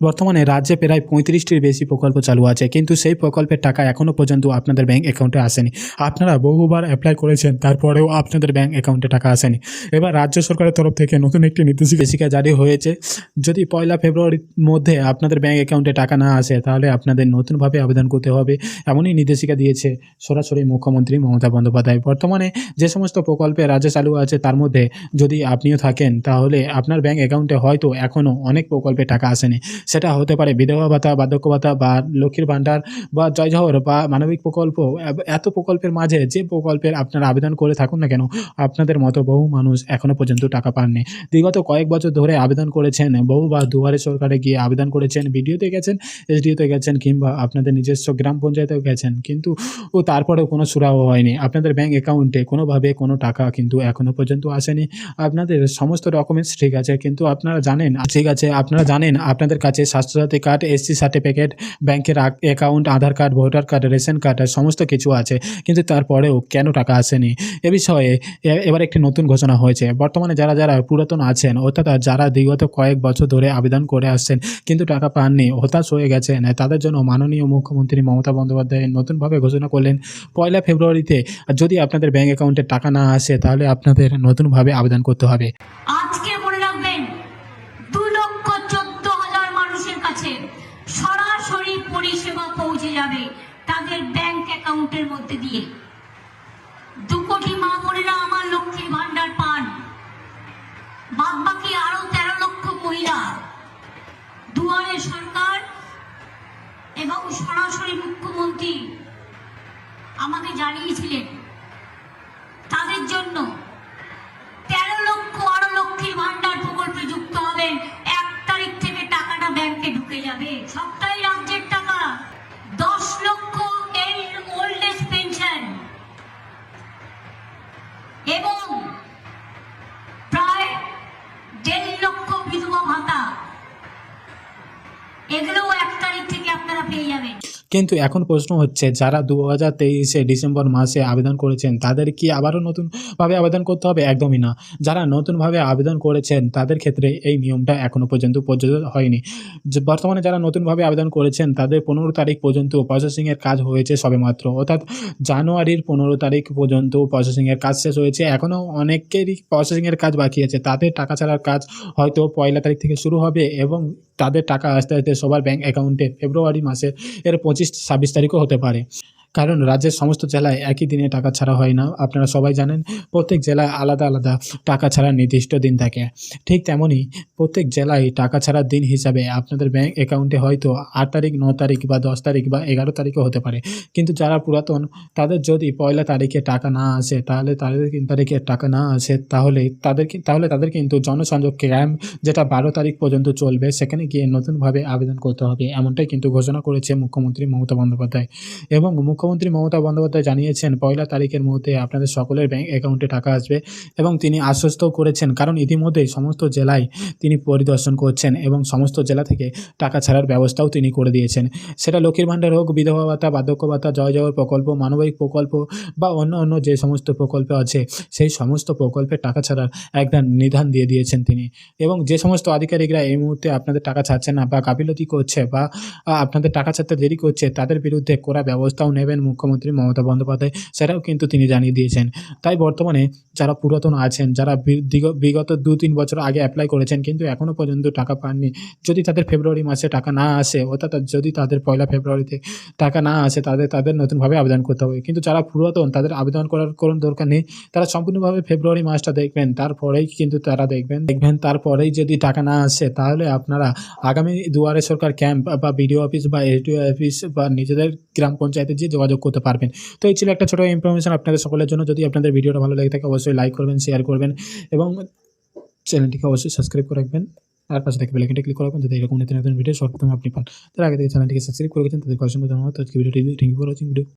বর্তমানে রাজ্যে প্রায় পঁয়ত্রিশটির বেশি প্রকল্প চালু আছে, কিন্তু সেই প্রকল্পের টাকা এখনও পর্যন্ত আপনাদের ব্যাঙ্ক অ্যাকাউন্টে আসেনি। আপনারা বহুবার অ্যাপ্লাই করেছেন, তারপরেও আপনাদের ব্যাংক অ্যাকাউন্টে টাকা আসেনি। এবার রাজ্য সরকারের তরফ থেকে নতুন একটি নির্দেশিকা জারি হয়েছে, যদি পয়লা ফেব্রুয়ারির মধ্যে আপনাদের ব্যাঙ্ক অ্যাকাউন্টে টাকা না আসে, তাহলে আপনাদের নতুনভাবে আবেদন করতে হবে, এমনই নির্দেশিকা দিয়েছে সরাসরি মুখ্যমন্ত্রী মমতা বন্দ্যোপাধ্যায়। বর্তমানে যে সমস্ত প্রকল্পে রাজ্য চালু আছে, তার মধ্যে যদি আপনিও থাকেন, তাহলে আপনার ব্যাঙ্ক অ্যাকাউন্টে হয়তো এখনও অনেক প্রকল্পে টাকা আসেনি। সেটা হতে পারে বিধবা ভাতা, বার্ধক্য ভাতা বা লক্ষ্মীর ভাণ্ডার বা জয় জহর বা মানবিক প্রকল্প। এত প্রকল্পের মাঝে যে প্রকল্পের আপনারা আবেদন করে থাকুন না কেন, আপনাদের মতো বহু মানুষ এখনও পর্যন্ত টাকা পাননি। বিগত কয়েক বছর ধরে আবেদন করেছেন, বহুবার দুয়ারে সরকারে গিয়ে আবেদন করেছেন, বিডিওতে গেছেন, এসডিওতে গেছেন কিংবা আপনাদের নিজস্ব গ্রাম পঞ্চায়েতেও গেছেন, কিন্তু ও তারপরেও কোনো সুরাহ হয়নি। আপনাদের ব্যাঙ্ক অ্যাকাউন্টে কোনোভাবে কোনো টাকা কিন্তু এখনও পর্যন্ত আসেনি। আপনাদের সমস্ত ডকুমেন্টস ঠিক আছে, কিন্তু আপনারা জানেন, ঠিক আছে, আপনারা জানেন, আপনাদের কাছে স্বাস্থ্যসাথী কার্ড এসসি সার্টিফিকেট ব্যাংকের account Aadhaar card, voter card, ration card সমস্ত কিছু আছে। কিন্তু তারপরেও কেন টাকা আসেনি? এ বিষয়ে এবার একটি নতুন ঘোষণা হয়েছে। বর্তমানে যারা যারা পুরাতন আছেন, অর্থাৎ যারা বিগত কয়েক বছর ধরে আবেদন করে আসছেন, কিন্তু টাকা পাননি, হতাশ হয়ে গেছেন তাদের জন্য মাননীয় মুখ্যমন্ত্রী মমতা বন্দ্যোপাধ্যায় নতুনভাবে ঘোষণা করলেন, পয়লা ফেব্রুয়ারিতে যদি আপনাদের ব্যাঙ্ক অ্যাকাউন্টে টাকা না আসে, তাহলে আপনাদের নতুনভাবে আবেদন করতে হবে আজকে মনে রাখবেন দু লক্ষ চোদ্দ হাজার মানুষের কাছে সরাসরি পরিষেবা পৌঁছে যাবে তাদের ব্যাংক অ্যাকাউন্টের মধ্যে দিয়ে। দু কোটি মা বোনেরা আমার লক্ষ্মীর ভান্ডার পান। বাদ বাকি আরও তেরো লক্ষ মহিলা। দুয়ারে সরকার এবং সরাসরি মুখ্যমন্ত্রী আমাকে জানিয়েছিলেন, তাদের জন্য তেরো লক্ষ, আরও লক্ষ্মীর ভান্ডার প্রকল্পে যুক্ত হবেন। এক তারিখ থেকে টাকাটা ব্যাংকে ঢুকে যাবে। সবটাই এবং কিন্তু এখন প্রশ্ন হচ্ছে, যারা দু হাজার তেইশে ডিসেম্বর মাসে আবেদন করেছেন, তাদের কি আবারও নতুনভাবে আবেদন করতে হবে? একদমই না। যারা নতুনভাবে আবেদন করেছেন, তাদের ক্ষেত্রে এই নিয়মটা এখনও পর্যন্ত প্রযোজ্য হয়নি। বর্তমানে যারা নতুনভাবে আবেদন করেছেন, তাদের পনেরো তারিখ পর্যন্ত প্রসেসিংয়ের কাজ হয়েছে সবেমাত্র। অর্থাৎ জানুয়ারির পনেরো তারিখ পর্যন্ত প্রসেসিংয়ের কাজ শেষ হয়েছে। এখনও অনেকেরই প্রসেসিংয়ের কাজ বাকি আছে। তাদের টাকা ছাড়ার কাজ হয়তো পয়লা তারিখ থেকে শুরু হবে এবং তাদের টাকা আস্তে আস্তে সবার ব্যাঙ্ক অ্যাকাউন্টে ফেব্রুয়ারি মাসের এর পঁচিশ ছাব্বিশ তারিখও হতে পারে। কারণ রাজ্যের সমস্ত জেলায় একই দিনে টাকা ছাড়া হয় না। আপনারা সবাই জানেন, প্রত্যেক জেলায় আলাদা আলাদা টাকা ছাড়ার নির্দিষ্ট দিন থাকে। ঠিক তেমনই প্রত্যেক জেলায় টাকা ছাড়ার দিন হিসাবে আপনাদের ব্যাংক অ্যাকাউন্টে হয়তো আট তারিখ, ন তারিখ বা দশ তারিখ বা এগারো তারিখও হতে পারে। কিন্তু যারা পুরাতন, তাদের যদি পয়লা তারিখে টাকা না আসে, তাহলে তাদের তিন তারিখে টাকা না আসে, তাহলে তাদেরকে তাহলে তাদের কিন্তু জনসংযোগ ক্যাম্প, যেটা বারো তারিখ পর্যন্ত চলবে, সেখানে গিয়ে নতুনভাবে আবেদন করতে হবে, এমনটাই কিন্তু ঘোষণা করেছে মুখ্যমন্ত্রী মমতা বন্দ্যোপাধ্যায়। এবং মুখ্যমন্ত্রী মমতা বন্দ্যোপাধ্যায় জানিয়েছেন, পয়লা তারিখের মধ্যে আপনাদের সকলের ব্যাংক অ্যাকাউন্টে টাকা আসবে এবং তিনি আশ্বস্তও করেছেন, কারণ ইতিমধ্যেই সমস্ত জেলায় তিনি পরিদর্শন করছেন এবং সমস্ত জেলা থেকে টাকা ছাড়ার ব্যবস্থাও তিনি করে দিয়েছেন। সেটা লক্ষ্মীর ভাণ্ডার হোক, বিধবা ভাতা, বার্ধক্য ভাতা, জয় জয় প্রকল্প, মানবিক প্রকল্প বা অন্য অন্য যে সমস্ত প্রকল্প আছে, সেই সমস্ত প্রকল্পের টাকা ছাড়ার একদম নিধান দিয়ে দিয়েছেন তিনি। এবং যে সমস্ত আধিকারিকরা এই মুহূর্তে আপনাদের টাকা ছাড়ছে না বা গাফিলতি করছে বা আপনাদের টাকা ছাড়তে দেরি করছে, তাদের বিরুদ্ধে করা ব্যবস্থাও নেবেন মুখ্যমন্ত্রী মমতা বন্দ্যোপাধ্যায়, সেটাও কিন্তু তিনি জানিয়ে দিয়েছেন। তাই বর্তমানে যারা পুরাতন আছেন, যারা বিগত দু তিন বছর আগে অ্যাপ্লাই করেছেন, কিন্তু এখনও পর্যন্ত টাকা পাননি, যদি তাদের ফেব্রুয়ারি মাসে টাকা না আসে, অর্থাৎ যদি তাদের পয়লা ফেব্রুয়ারিতে টাকা না আসে, তাদের তাদের নতুনভাবে আবেদন করতে হবে। কিন্তু যারা পুরাতন, তাদের আবেদন করার কোনো দরকার নেই, তারা সম্পূর্ণভাবে ফেব্রুয়ারি মাসটা দেখবেন, তারপরেই কিন্তু তারা দেখবেন দেখবেন তারপরেই যদি টাকা না আসে, তাহলে আপনারা আগামী দুয়ারে সরকার ক্যাম্প বা বিডিও অফিস বা এসডিও অফিস বা নিজেদের গ্রাম পঞ্চায়েতে গিয়ে যোগাযোগ করতে পারবেন। তো এই ছিল একটা ছোটো ইনফরমেশন আপনাদের সকলের জন্য। যদি আপনাদের ভিডিওটা ভালো লাগে থাকে, অবশ্যই লাইক করবেন শেয়ার করবেন এবং চ্যানেলটিকে অবশ্যই সাবস্ক্রাইব করে রাখবেন। আর পাশে থেকে বেলাইকনটা ক্লিক করবেন যাতে এরকম নতুন নতুন ভিডিও সর্বপ্রথম আপনি পান। তার আগে থেকে চ্যানেলটিকে সাবস্ক্রাইব করে গেছেন তাদের অসংখ্য ধন্যবাদ। আজকে ভিডিওটি thank you for watching video